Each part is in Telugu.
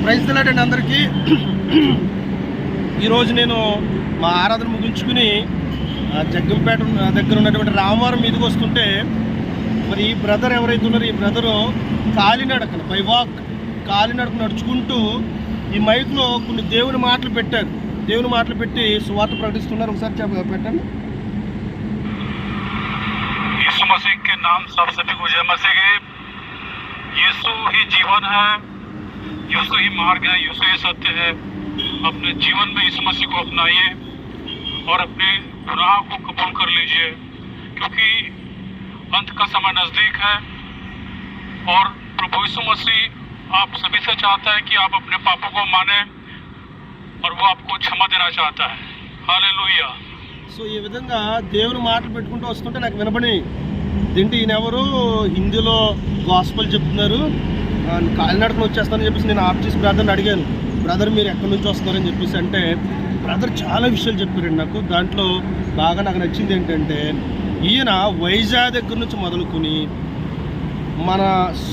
ప్రైజ్ తెలియటండి అందరికీ ఈరోజు నేను మా ఆరాధన ముగించుకుని ఆ, జగ్గంపేట ఉన్న- దగ్గర ఉన్నటువంటి రామవరం మీదకి వస్తుంటే మరి ఈ బ్రదర్ ఎవరైతే ఉన్నారో ఈ బ్రదరు కాలినడకన బై వాక్ కాలినడక నడుచుకుంటూ ఈ మైక్లో కొన్ని దేవుని మాటలు పెట్టారు దేవుని మాటలు పెట్టి సువార్త ప్రకటిస్తున్నారు ఒకసారి చెప్ప పెట్టండి यीशु मसीह के नाम सब सभी को जय मसीह के यीशु ही जीवन है यीशु ही मार्ग है यीशु ही सत्य है अपने जीवन में यीशु मसीह को अपनाइए और अपने गुनाह को कबूल कर लीजिए क्योंकि अंत का समय नजदीक है और प्रभु यीशु मसीह आप सभी से चाहता है कि आप अपने पापों को माने और वो आपको क्षमा देना चाहता है हालेलुया సో ఈ విధంగా దేవుని మాటలు పెట్టుకుంటూ వస్తుంటే నాకు వినపడి ఏంటి ఈయన ఎవరు హిందీలో గాస్పల్ చెప్తున్నారు కాలినడకలు వచ్చేస్తానని చెప్పేసి నేను ఆఫ్ చేసి బ్రదర్ని అడిగాను. బ్రదర్ మీరు ఎక్కడి నుంచి వస్తున్నారని చెప్పేసి అంటే బ్రదర్ చాలా విషయాలు చెప్పారండి నాకు. దాంట్లో బాగా నాకు నచ్చింది ఏంటంటే ఈయన వైజాగ్ దగ్గర నుంచి మొదలుకొని మన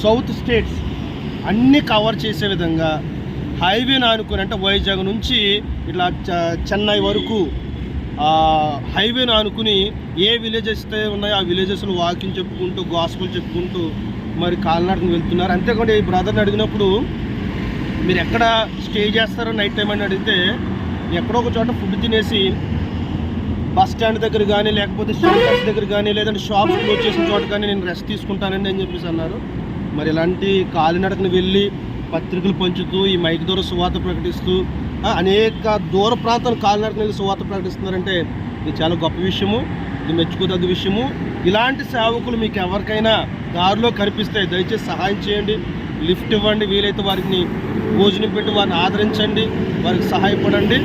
సౌత్ స్టేట్స్ అన్నీ కవర్ చేసే విధంగా హైవేని ఆనుకొని అంటే వైజాగ్ నుంచి ఇట్లా చెన్నై వరకు హైవేని హైవేను ఆనుకుని ఏ విలేజెస్ అయితే ఉన్నాయో ఆ విలేజెస్లో వాకింగ్ చెప్పుకుంటూ గాస్పుల్ చెప్పుకుంటూ మరి కాలినడకన వెళ్తున్నారు. అంతేకాకుండా ఈ బ్రదర్ని అడిగినప్పుడు మీరు ఎక్కడ స్టే చేస్తారో నైట్ టైం అని అడిగితే ఎక్కడో ఒక చోట ఫుడ్ తినేసి బస్ స్టాండ్ దగ్గర కానీ లేకపోతే షెల్టర్స్ దగ్గర కానీ లేదంటే షాప్స్ క్లోజ్ చేసిన చోట కానీ నేను రెస్ట్ తీసుకుంటానండి అని చెప్పేసి అన్నారు. మరి ఇలాంటి కాలినడకను వెళ్ళి పత్రికలు పంచుతూ ఈ మైక్ ద్వారా సువార్త ప్రకటిస్తూ అనేక దూర ప్రాంతాలు కాలినడకను వెళ్ళి సువార్త ప్రకటిస్తున్నారంటే ఇది చాలా గొప్ప విషయము ఇది మెచ్చుకోదగ్గ విషయము. ఇలాంటి సేవకులు మీకు ఎవరికైనా దారిలో కనిపిస్తే దయచేసి సహాయం చేయండి. లిఫ్ట్ ఇవ్వండి. వీలైతే వారిని భోజనం పెట్టి వారిని ఆదరించండి. వారికి సహాయపడండి.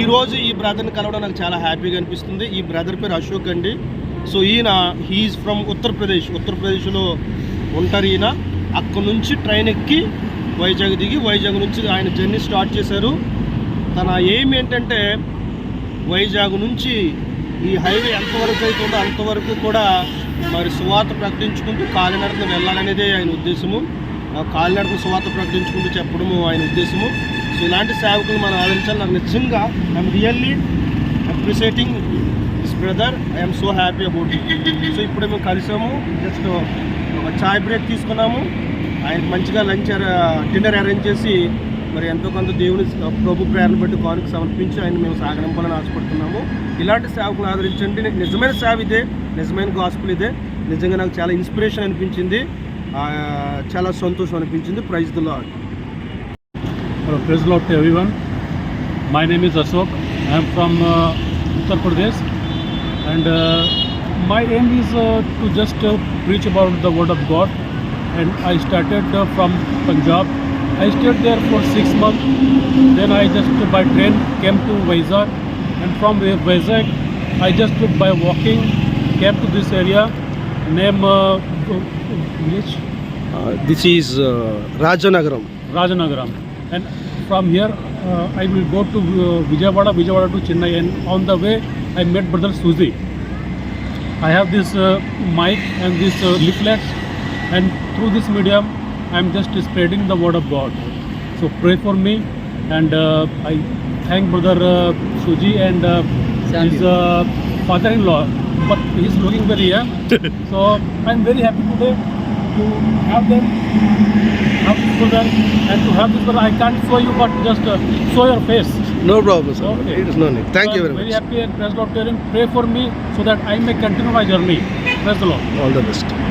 ఈరోజు ఈ ఈ బ్రదర్ని కలవడం నాకు చాలా హ్యాపీగా అనిపిస్తుంది. ఈ బ్రదర్ పేరు అశోక్ అండి. సో ఈయన హీఈస్ ఫ్రమ్ ఉత్తరప్రదేశ్ ఉత్తరప్రదేశ్లో ఉంటారు ఈయన. అక్కడ నుంచి ట్రైన్ ఎక్కి వైజాగ్ దిగి వైజాగ్ నుంచి ఆయన జర్నీ స్టార్ట్ చేశారు. తన ఎయిమ్ ఏంటంటే వైజాగ్ నుంచి ఈ హైవే ఎంతవరకు అయితే ఉందో అంతవరకు కూడా మరి సువార్త ప్రకటించుకుంటూ కాలినడకన వెళ్ళాలనేదే ఆయన ఉద్దేశము. ఆ కాలినడక సువార్త ప్రకటించుకుంటూ చెప్పడము ఆయన ఉద్దేశము. సో ఇలాంటి సేవకులు మనం ఆలోచించాలి నాకు నిజంగా I'm really appreciating this brother I'm so happy about so ఇప్పుడే మేము కలిసాము. జస్ట్ ఒక చాయ్ బ్రేక్ తీసుకున్నాము. ఆయన మంచిగా లంచ్ డిన్నర్ అరేంజ్ చేసి మరి ఎంతో కొంత దేవుని ప్రభు ప్రేరణ పెట్టి కానుక సమర్పించి ఆయన మేము సాగనింపాలని ఆశపడుతున్నాము. ఇలాంటి సేవకులను ఆదరించండి. నిజమైన సేవ ఇదే నిజమైన గాసుపులు ఇదే. నిజంగా నాకు చాలా ఇన్స్పిరేషన్ అనిపించింది. చాలా సంతోషం అనిపించింది. Praise దాడ్ praise every one my name is Ashok I'm from Uttar Pradesh and my aim is to just reach about the word of God and I started from Punjab I stayed there for six months. Then I just by train came to Vizag, and from Vizag I just by walking came to this area. Name uh, village Uh, this is uh, Rajanagaram. And from here uh, I will go to uh, Vijayawada, Vijayawada to Chennai, and on the way I met brother Suji. I have this uh, mic and this uh, leaflet, and through this medium I'm just spreading the word of God. So pray for me, and uh, I thank Brother uh, Suji and uh, his uh, father-in-law. But he's looking very young, so I'm very happy today to have them, have this brother, and to have this brother. I can't show you, but just uh, show your face. No problem, sir. Okay. It is no need. Thank so you very much. Very happy and praise Lord. Pray for me so that I may continue my journey. Praise the Lord. All the best.